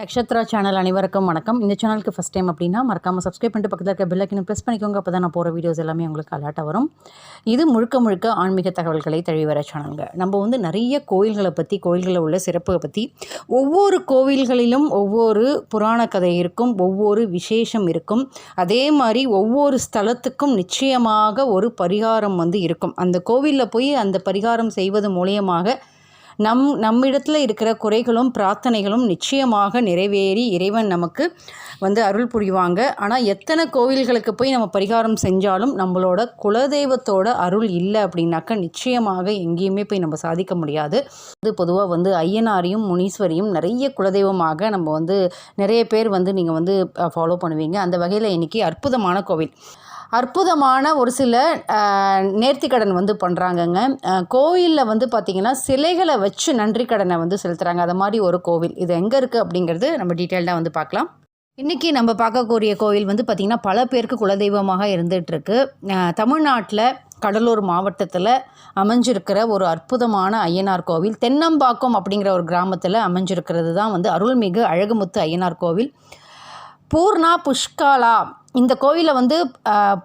Nakshatra channel அனைவருக்கும் வணக்கம். இந்த சேனலுக்கு ஃபஸ்ட் டைம் அப்படின்னா மறக்காமல் சப்ஸ்கிரைப் பண்ணிட்டு பக்கத்தில் இருக்க பெல்லைக்கனை ப்ரெஸ் பண்ணிக்கோங்க. அப்போ தான் நான் போகிற வீடியோஸ் எல்லாமே உங்களுக்கு அலாட்டாக வரும். இது முழுக்க முழுக்க ஆன்மீக தகவல்களை தழிவர சேனலுங்க நம்ம வந்து நிறைய கோயில்களை பற்றி கோயில்களில் உள்ள சிறப்பை பற்றி ஒவ்வொரு கோவில்களிலும் ஒவ்வொரு புராண கதை இருக்கும் ஒவ்வொரு விசேஷம் இருக்கும். அதே மாதிரி ஒவ்வொரு ஸ்தலத்துக்கும் நிச்சயமாக ஒரு பரிகாரம் வந்து இருக்கும். அந்த கோவிலில் போய் அந்த பரிகாரம் செய்வது மூலியமாக நம் நம்மிடத்தில் இருக்கிற குறைகளும் பிரார்த்தனைகளும் நிச்சயமாக நிறைவேறி இறைவன் நமக்கு வந்து அருள் புரிவாங்க. ஆனால் எத்தனை கோவில்களுக்கு போய் நம்ம பரிகாரம் செஞ்சாலும் நம்மளோட குலதெய்வத்தோட அருள் இல்லை அப்படின்னாக்கா நிச்சயமாக எங்கேயுமே போய் நம்ம சாதிக்க முடியாது. இது பொதுவாக வந்து ஐயனாரையும் முனீஸ்வரியும் நிறைய குலதெய்வமாக நம்ம வந்து நிறைய பேர் வந்து நீங்கள் வந்து ஃபாலோ பண்ணுவீங்க. அந்த வகையில் இன்றைக்கி அற்புதமான கோவில். அற்புதமான ஒரு சில நேர்த்திக்கடன் வந்து பண்ணுறாங்கங்க கோயிலில் வந்து பார்த்திங்கன்னா சிலைகளை வச்சு நன்றி கடனை வந்து செலுத்துகிறாங்க அது மாதிரி ஒரு கோவில். இது எங்கே இருக்குது அப்படிங்கிறது நம்ம டீட்டெயில்டாக வந்து பார்க்கலாம் இன்றைக்கி நம்ம பார்க்கக்கூடிய கோவில் வந்து பார்த்திங்கன்னா பல பேருக்கு குலதெய்வமாக இருந்துகிட்ருக்கு தமிழ்நாட்டில் கடலூர் மாவட்டத்தில் அமைஞ்சிருக்கிற ஒரு அற்புதமான ஐயனார் கோவில். தென்னம்பாக்கம் அப்படிங்கிற ஒரு கிராமத்தில் அமைஞ்சிருக்கிறது தான் வந்து அருள்மிகு அழகுமுத்து ஐயனார் கோவில். பூர்ணா புஷ்காலா இந்த கோவிலை வந்து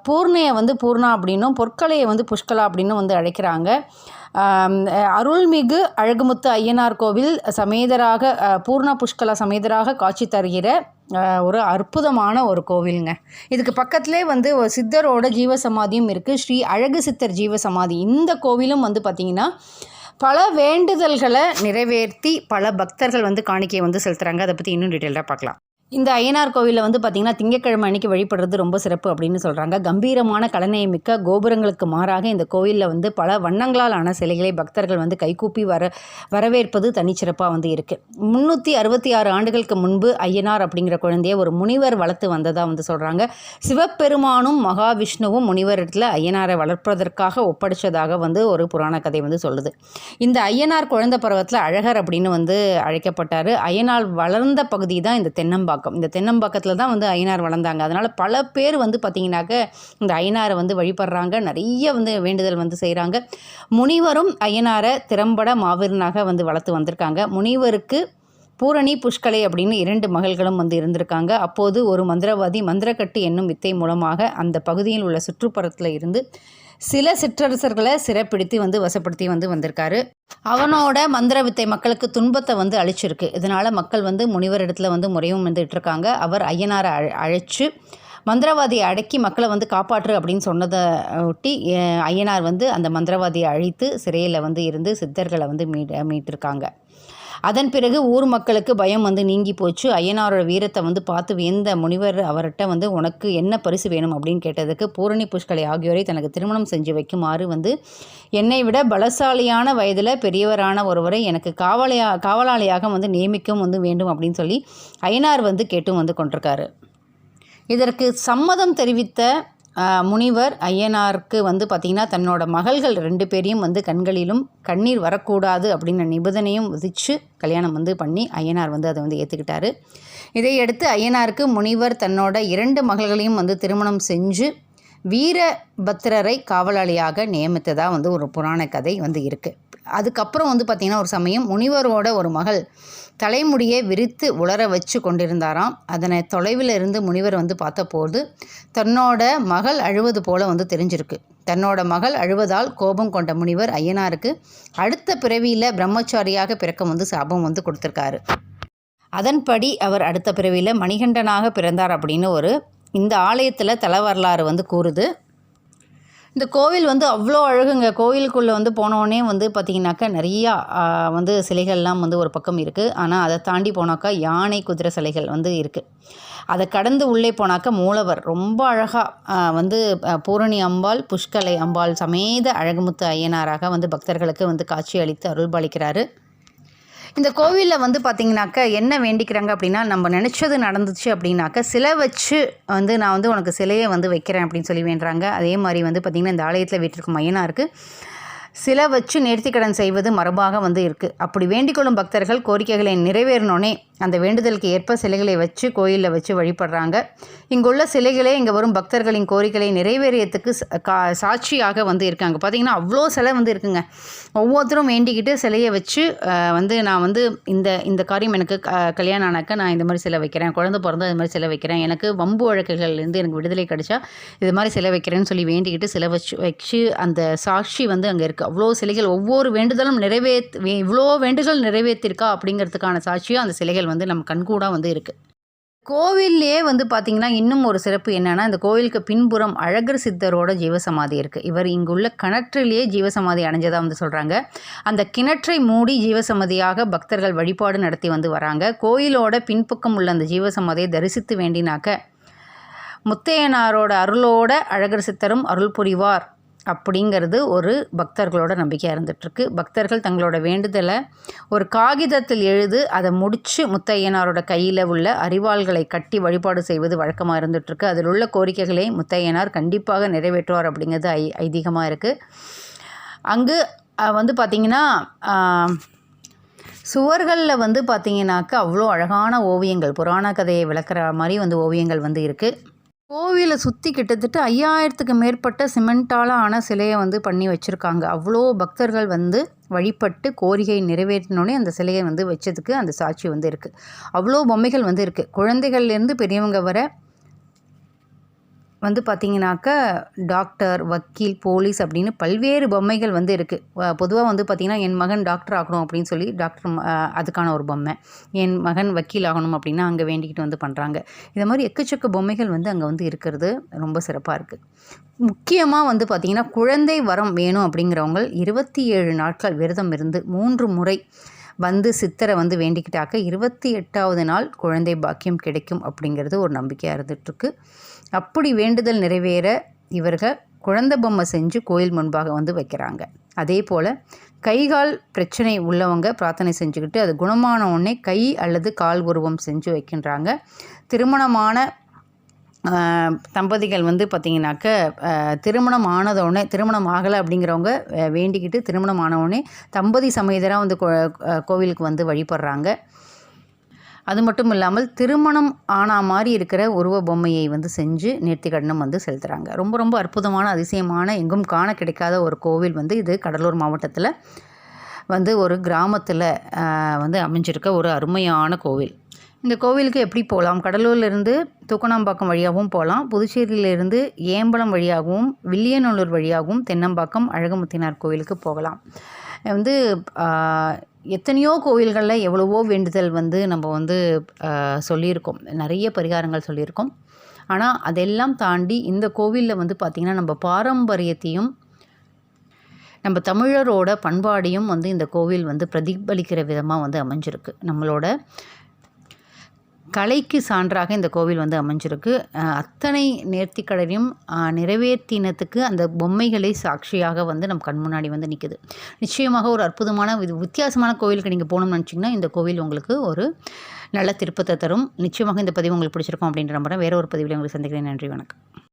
பூர்ணையை வந்து பூர்ணா அப்படின்னும் பொற்கலையை வந்து புஷ்கலா அப்படின்னும் வந்து அழைக்கிறாங்க. அருள்மிகு அழகுமுத்து ஐயனார் கோவில் சமேதராக பூர்ணா புஷ்கலா சமேதராக காட்சி தருகிற ஒரு அற்புதமான ஒரு கோவிலுங்க. இதுக்கு பக்கத்திலே வந்து ஒரு சித்தரோட ஜீவசமாதியும் இருக்குது ஸ்ரீ அழகு சித்தர் ஜீவசமாதி. இந்த கோவிலும் வந்து பார்த்திங்கன்னா பல வேண்டுதல்களை நிறைவேற்றி பல பக்தர்கள் வந்து காணிக்கையை வந்து செலுத்துகிறாங்க அதை பற்றி இன்னும் டீட்டெயிலாக பார்க்கலாம் இந்த ஐயனார் கோவிலில் வந்து பார்த்திங்கன்னா திங்கட்கிழமை அன்னைக்கு வழிபடுறது ரொம்ப சிறப்பு அப்படின்னு சொல்கிறாங்க கம்பீரமான கலனையை மிக்க கோபுரங்களுக்கு மாறாக இந்த கோவிலில் வந்து பல வண்ணங்களால் ஆன சிலைகளை பக்தர்கள் வந்து கைகூப்பி வர வரவேற்பது தனிச்சிறப்பாக வந்து இருக்குது முந்நூற்றி அறுபத்தி ஆறு ஆண்டுகளுக்கு முன்பு ஐயனார் அப்படிங்கிற குழந்தைய ஒரு முனிவர் வளர்த்து வந்ததாக வந்து சொல்கிறாங்க சிவபெருமானும் மகாவிஷ்ணுவும் முனிவரிடத்தில் ஐயனாரை வளர்ப்பதற்காக ஒப்படைச்சதாக வந்து ஒரு புராண கதை வந்து சொல்லுது. இந்த ஐயனார் குழந்தை பருவத்தில் அழகர் அப்படின்னு வந்து அழைக்கப்பட்டார். ஐயனார் வளர்ந்த பகுதி தான் இந்த தென்னம்பாக்கம். இந்த தென்னம்பாக்கத்தில் தான் வந்து ஐயனார் வளர்ந்தாங்க. அதனால் பல பேர் வந்து பார்த்திங்கனாக்க இந்த ஐயனாரை வந்து வழிபடுறாங்க. நிறைய வந்து வேண்டுதல் வந்து செய்கிறாங்க முனிவரும் ஐயனாரை திறம்பட மாவீரனாக வந்து வளர்த்து வந்திருக்காங்க. முனிவருக்கு பூரணி புஷ்கலை அப்படின்னு இரண்டு மகள்களும் வந்து இருந்திருக்காங்க. அப்போது ஒரு மந்திரவாதி மந்திரக்கட்டு என்னும் வித்தை மூலமாக அந்த பகுதியில் உள்ள சுற்றுப்புறத்தில் இருந்து சில சிற்றரசர்களை சிறப்பிடித்து வந்து வசப்படுத்தி வந்து வந்திருக்காரு. அவனோட மந்திர வித்தை மக்களுக்கு துன்பத்தை வந்து அழிச்சிருக்கு இதனால் மக்கள் வந்து முனிவர் இடத்துல வந்து முறையும் வந்துட்டு இருக்காங்க அவர் ஐயனாரை அழ அழைச்சு மந்திரவாதியை அடக்கி மக்களை வந்து காப்பாற்று அப்படின்னு சொன்னதை ஒட்டி ஐயனார் வந்து அந்த மந்திரவாதியை அழித்து சிறையில் வந்து இருந்து சித்தர்களை வந்து மீட் மீட்டிருக்காங்க. அதன் பிறகு ஊர் மக்களுக்கு பயம் வந்து நீங்கி போச்சு. ஐயனாரோட வீரத்தை வந்து பார்த்து வியந்த முனிவர் அவர்கிட்ட வந்து உனக்கு என்ன பரிசு வேணும்? அப்படின்னு கேட்டதுக்கு பூரணி புஷ்கலை ஆகியோரை தனக்கு திருமணம் செஞ்சு வைக்குமாறு வந்து என்னை விட பலசாலியான வயதில் பெரியவரான ஒருவரை எனக்கு காவலையா காவலாளியாக வந்து நியமிக்கவும் வந்து வேண்டும் அப்படின்னு சொல்லி ஐயனார் வந்து கேட்டும் வந்து கொண்டிருக்காரு. இதற்கு சம்மதம் தெரிவித்த முனிவர் ஐயனாருக்கு வந்து பார்த்திங்கன்னா தன்னோட மகள்கள் ரெண்டு பேரையும் வந்து கண்களிலும் கண்ணீர் வரக்கூடாது அப்படின்ற நிபந்தனையும் விதித்து கல்யாணம் வந்து பண்ணி ஐயனார் வந்து அதை வந்து ஏற்றுக்கிட்டாரு இதையடுத்து ஐயனாருக்கு முனிவர் தன்னோட இரண்டு மகள்களையும் வந்து திருமணம் செஞ்சு வீரபத்திரரை காவலாளியாக நியமித்ததாக வந்து ஒரு புராண கதை வந்து இருக்குது அதுக்கப்புறம் வந்து பார்த்திங்கன்னா ஒரு சமயம் முனிவரோட ஒரு மகள் தலைமுடியை விரித்து உலர வச்சு கொண்டிருந்தாராம். அதனை தொலைவில் இருந்து முனிவர் வந்து பார்த்தபோது தன்னோட மகள் அழுவது போல வந்து தெரிஞ்சிருக்கு. தன்னோட மகள் அழுவதால் கோபம் கொண்ட முனிவர் ஐயனாருக்கு அடுத்த பிறவியில் பிரம்மச்சாரியாக பிறக்க வந்து சாபம் வந்து கொடுத்துருக்காரு. அதன்படி அவர் அடுத்த பிறவியில் மணிகண்டனாக பிறந்தார் அப்படின்னு ஒரு இந்த ஆலயத்தில் தல வரலாறு வந்து கூறுது. இந்த கோவில் வந்து அவ்வளோ அழகுங்க. கோவிலுக்குள்ளே வந்து போனோடனே வந்து பார்த்திங்கனாக்கா நிறையா வந்து சிலைகள்லாம் வந்து ஒரு பக்கம் இருக்குது ஆனால் அதை தாண்டி போனாக்கா யானை குதிரை சிலைகள் வந்து இருக்குது அதை கடந்து உள்ளே போனாக்கா மூலவர் ரொம்ப அழகாக வந்து பூரணி அம்பாள் புஷ்கலை அம்பாள் சமேத அழகுமுத்து ஐயனாராக வந்து பக்தர்களுக்கு வந்து காட்சி அளித்து அருள்பாலிக்கிறாரு. இந்த கோவிலில் வந்து பார்த்திங்கனாக்கா என்ன வேண்டிக்கிறாங்க அப்படின்னா நம்ம நினச்சது நடந்துச்சு அப்படின்னாக்கா சிலை வச்சு வந்து நான் வந்து உனக்கு சிலையை வந்து வைக்கிறேன் அப்படின்னு சொல்லி வேண்டுறாங்க. அதே மாதிரி வந்து பார்த்திங்கன்னா இந்த ஆலயத்தில் வீட்டிற்கும் இருக்குது சிலை வச்சு நேர்த்திக்கடன் செய்வது மரபாக வந்து இருக்குது அப்படி வேண்டிக்கொள்ளும் பக்தர்கள் கோரிக்கைகளை நிறைவேறணுன்னே அந்த வேண்டுதலுக்கு ஏற்ப சிலைகளை வச்சு கோயிலில் வச்சு வழிபடுறாங்க. இங்குள்ள சிலைகளே இங்கே வரும் பக்தர்களின் கோரிக்கைகளை நிறைவேறியத்துக்கு ச- கா சாட்சியாக வந்து இருக்காங்க. பார்த்தீங்கன்னா அவ்வளோ சிலை வந்து இருக்குங்க. ஒவ்வொருத்தரும் வேண்டிக்கிட்டு சிலையை வச்சு வந்து நான் வந்து இந்த இந்த காரியம் எனக்கு க- கல்யாணம் ஆனாக்க நான் இந்த மாதிரி சிலை வைக்கிறேன். குழந்தை பிறந்து இது மாதிரி சிலை வைக்கிறேன். எனக்கு வம்பு வழக்குகள்லேருந்து எனக்கு விடுதலை கிடைச்சா இது மாதிரி சிலை வைக்கிறேன்னு சொல்லி வேண்டிக்கிட்டு சிலை வச்சு வச்சு அந்த சாட்சி வந்து அங்கே இருக்குது அவ்வளோ சிலைகள் ஒவ்வொரு வேண்டுதலும் நிறைவேற்று வே- இவ்வளோ வேண்டுதல் நிறைவேற்றிருக்கா அப்படிங்கிறதுக்கான சாட்சியும் அந்த சிலைகள் வந்து நம்ம கண்கூடாக வந்து இருக்குது கோவில்லையே வந்து பார்த்திங்கன்னா இன்னும் ஒரு சிறப்பு என்னென்னா இந்த கோவிலுக்கு பின்புறம் அழகர் சித்தரோட ஜீவசமாதி இருக்குது இவர் இங்குள்ள கிணற்றிலேயே ஜீவசமாதி அடைஞ்சதாக வந்து சொல்கிறாங்க அந்த கிணற்றை மூடி ஜீவசமாதியாக பக்தர்கள் வழிபாடு நடத்தி வந்து வராங்க. கோயிலோட பின்பக்கம் உள்ள அந்த ஜீவசமாதியை தரிசித்து வேண்டினாக்க முத்தையனாரோட அருளோட அழகர் சித்தரும் அருள் புரிவார். அப்படிங்கிறது ஒரு பக்தர்களோட நம்பிக்கையாக இருந்துகிட்ருக்கு பக்தர்கள் தங்களோட வேண்டுதலை ஒரு காகிதத்தில் எழுது அதை முடித்து முத்தையனாரோட கையில் உள்ள அறிவாள்களை கட்டி வழிபாடு செய்வது வழக்கமாக இருந்துகிட்ருக்கு அதில் உள்ள கோரிக்கைகளை முத்தையனார் கண்டிப்பாக நிறைவேற்றுவார் அப்படிங்கிறது ஐ ஐதீகமாக இருக்குது அங்கு வந்து பார்த்திங்கன்னா சுவர்களில் வந்து பார்த்திங்கனாக்கா அவ்வளோ அழகான ஓவியங்கள் புராண கதையை விளக்குற மாதிரி வந்து ஓவியங்கள் வந்து இருக்குது கோவிலை சுற்றி கிட்டத்தட்ட ஐயாயிரத்துக்கு மேற்பட்ட சிமெண்ட்டால் ஆன சிலையை வந்து பண்ணி வச்சுருக்காங்க. அவ்வளோ பக்தர்கள் வந்து வழிபட்டு கோரிக்கை நிறைவேற்றினோடனே அந்த சிலையை வந்து வச்சதுக்கு அந்த சாட்சி வந்து இருக்குது அவ்வளோ பொம்மைகள் வந்து இருக்குது குழந்தைகள்லேருந்து பெரியவங்க வர வந்து பார்த்திங்கனாக்க டாக்டர் வக்கீல் போலீஸ் அப்படின்னு பல்வேறு பொம்மைகள் வந்து இருக்குது பொதுவாக வந்து பார்த்திங்கன்னா என் மகன் டாக்டர் ஆகணும் அப்படின்னு சொல்லி டாக்டர் அதுக்கான ஒரு பொம்மை. என் மகன் வக்கீல் ஆகணும் அப்படின்னா அங்கே வேண்டிக்கிட்டு வந்து பண்ணுறாங்க இந்த மாதிரி எக்கச்சக்க பொம்மைகள் வந்து அங்கே வந்து இருக்கிறது ரொம்ப சிறப்பாக இருக்குது முக்கியமாக வந்து பார்த்திங்கன்னா குழந்தை வரம் வேணும் அப்படிங்கிறவங்க இருபத்தி ஏழு நாட்கள் விரதம் இருந்து மூன்று முறை வந்து சித்தரை வந்து வேண்டிக்கிட்டாக்க இருபத்தி எட்டாவது நாள் குழந்தை பாக்கியம் கிடைக்கும் அப்படிங்கிறது ஒரு நம்பிக்கையாக இருந்துகிட்ருக்கு அப்படி வேண்டுதல் நிறைவேற இவர்கள் குழந்தை பொம்மை செஞ்சு கோயில் முன்பாக வந்து வைக்கிறாங்க. அதே போல் கைகால் பிரச்சனை உள்ளவங்க பிரார்த்தனை செஞ்சுக்கிட்டு அது குணமான உடனே கை அல்லது கால் உருவம் செஞ்சு வைக்கின்றாங்க. திருமணமான தம்பதிகள் வந்து பார்த்திங்கனாக்க திருமணம் ஆனதோடனே திருமணம் ஆகலை அப்படிங்கிறவங்க வேண்டிக்கிட்டு திருமணம் ஆனவுடனே தம்பதி சமேதராக வந்து கோவிலுக்கு வந்து வழிபடுறாங்க. அது மட்டும் இல்லாமல் திருமணம் ஆனா மாதிரி இருக்கிற உருவ பொம்மையை வந்து செஞ்சு நேர்த்தி கடனம் வந்து செலுத்துகிறாங்க ரொம்ப ரொம்ப அற்புதமான அதிசயமான எங்கும் காண கிடைக்காத ஒரு கோவில் வந்து இது கடலூர் மாவட்டத்தில் வந்து ஒரு கிராமத்தில் வந்து அமைஞ்சிருக்க ஒரு அருமையான கோவில். இந்த கோவிலுக்கு எப்படி போகலாம்? கடலூர்லேருந்து தூக்கணாம்பாக்கம் வழியாகவும் போகலாம். புதுச்சேரியிலேருந்து ஏம்பலம் வழியாகவும் வில்லியநல்லூர் வழியாகவும் தென்னம்பாக்கம் அழகமுத்தினார் கோவிலுக்கு போகலாம். வந்து எத்தனையோ கோவில்களில் எவ்வளவோ வேண்டுதல் வந்து நம்ம வந்து சொல்லியிருக்கோம். நிறைய பரிகாரங்கள் சொல்லியிருக்கோம். ஆனால் அதெல்லாம் தாண்டி இந்த கோவிலில் வந்து பார்த்திங்கன்னா நம்ம பாரம்பரியத்தையும் நம்ம தமிழரோட பண்பாடையும் வந்து இந்த கோவில் வந்து பிரதிபலிக்கிற விதமாக வந்து அமைஞ்சிருக்கு. நம்மளோட கலைக்கு சான்றாக இந்த கோவில் வந்து அமைஞ்சிருக்கு. அத்தனை நேர்த்திக்கடனையும் நிறைவேற்றினத்துக்கு அந்த பொம்மைகளை சாட்சியாக வந்து நம்ம கண் முன்னாடி வந்து நிற்குது நிச்சயமாக ஒரு அற்புதமான இது வித்தியாசமான கோவிலுக்கு நீங்கள் போகணும்னு நினச்சிங்கன்னா இந்த கோவில் உங்களுக்கு ஒரு நல்ல திருப்பத்தை தரும். நிச்சயமாக இந்த பதிவு உங்களுக்கு பிடிச்சிருக்கும் அப்படின்ற நம்புறேன். வேற ஒரு பதிவில் உங்களுக்கு சந்திக்கிறேன். நன்றி வணக்கம்.